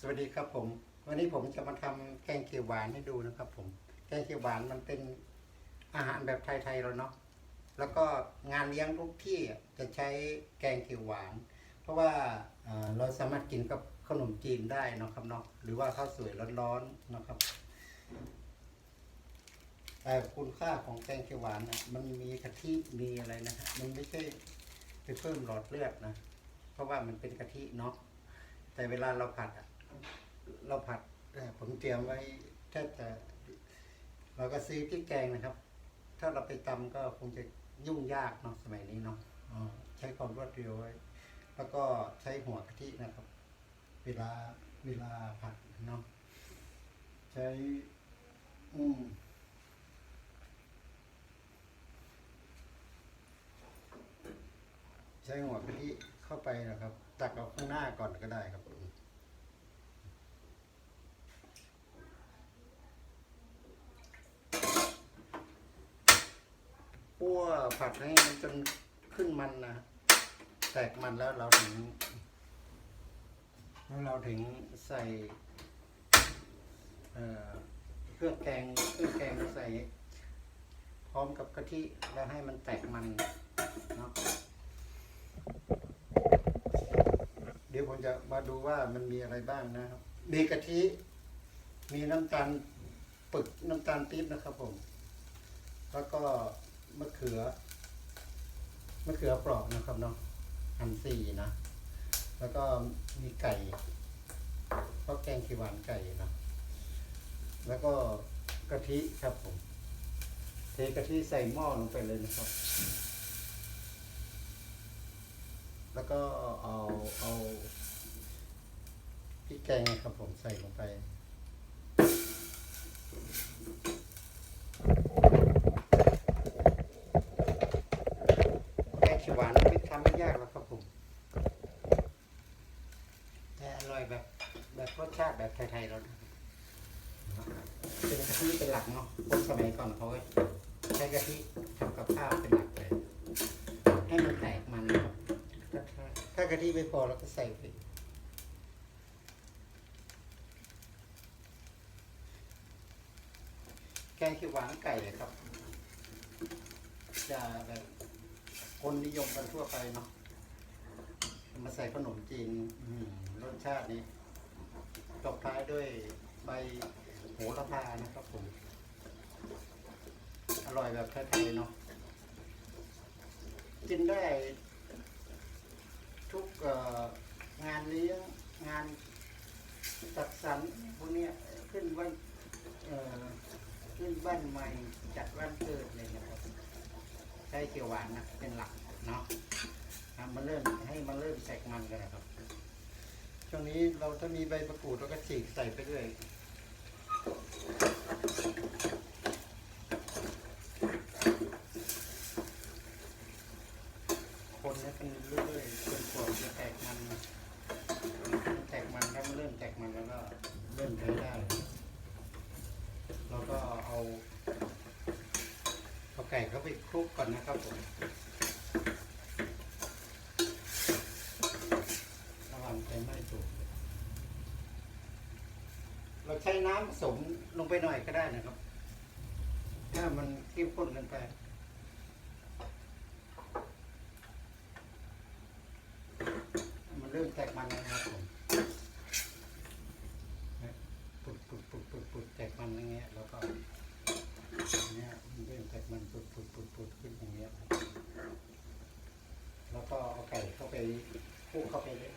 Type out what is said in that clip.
สวัสดีครับผม วันนี้ผมจะมาทำแกงเขียวหวานให้ดูนะครับผม แกงเขียวหวานมันเป็นอาหารแบบไทยๆเราเนาะแล้วก็งานเลี้ยงทุกที่จะใช้แกงเขียวหวาน เพราะว่าเเราสามารถกินกับขนมจีนได้เนาะครับเนาะหรือว่าข้าวสวยร้อนๆนะครับแต่คุณค่าของแกงเขียวหวานนะมันมีกะทิมีอะไรนะฮะมันไม่ใช่ไปเพิ่มหลอดเลือดนะ เพราะว่ามันเป็นกะทิเนาะแต่เวลาเราผัดอะ เราผัดผมเตรียมไว้แค่จะเราก็ซื้อพริกแกงนะครับ ถ้าเราไปตำก็คงจะยุ่งยากเนาะสมัยนี้เนาะอ่าใช้ความรวดเร็วไว้ แล้วก็ใช้หัวกะทินะครับ เวลาเวลาผัดเนาะใช้ อืมใช้หัวกะทิเข้าไปนะครับ ตักเอาข้างหน้าก่อนก็ได้ครับคั่ว ผัดให้มันจนขึ้นมันนะแตกมันแล้วเราถึงแล้วเราถึงใส่เอเครื่องแกงเครื่องแกงใส่ พร้อมกับกะทิแล้วให้มันแตกมันเนาะเดี๋ยวผมจะมาดูว่ามันมีอะไรบ้างนะครับมีกะทิ มีน้ำตาลปึกน้ำตาลปี๊บนะครับผม แล้วก็ มะเขือมะเขือเปราะนะครับเนาะหั่นสี่นะ แล้วก็มีไก่เพราะแกงขีวหวานไก่นะแล้วก็กะทิครับผม เทกะทิใส่หม้อลงไปเลยนะครับ แล้วก็เอาเอาพริกแกงครับผมใส่ลงไป แกงเขียวหวานไม่ทำไม่ยากหรอกครับผม แต่อร่อย แบบรสชาติแบบไทยๆเรานะครับเป็นกะทิเป็นหลักเนาะคนสมัยก่อนเขาใช้กะทิทำกับข้าวเป็นหลักเลยให้มันแตกมันนะครับถ้ากะทิไม่พอเราก็ใส่ไปแกงขียวหวานไก่เลยครับ จะแบบคนนิยมกันทั่วไปเนาะมาใส่ขนมจีนรสชาตินี้ ตบท้ายด้วยใบโหระพานะครับผม อร่อยแบบไทยๆเนาะ กินได้ ทุกงานเลี้ยงงานจัดสรรพวกนี้ขึ้นวันขึ้นบ้านใหม่จัดวันเกิดอะไรนะครับใช้เขียวหวานนะเป็นหลักเนาะทำมาเริ่มให้มันเริ่มแตกมันกันนะครับ ช่วงนี้เราถ้ามีใบประกรูดเราก็ฉีกใส่ไปด้วยคนให้เป็นเรื่อยๆจนกว่าจะแตกมันมันแตกมันถ้ามันเริ่มแตกมันแล้วก็เริ่มใช้ได้แล้วก็เอาเอาไก่เข้าไปคลุกก่อนนะครับผมระวังไฟไหม้ถูกเรา ใช้น้ำผสมลงไปหน่อยก็ได้นะครับ ถ้ามันเข้มข้นเกินไปมันเริ่มแตกมันแล้วนะครับผมปุดปุดปุดปุดปุดแตกมันอย่างเงี้ยแล้วก็อย่างเงี้ยมันเริ่มแตกมันปุดปุดปุดปุดขึ้นอย่างเงี้ยแล้วก็เอาไก่เข้าไปคลุกเข้าไปเลย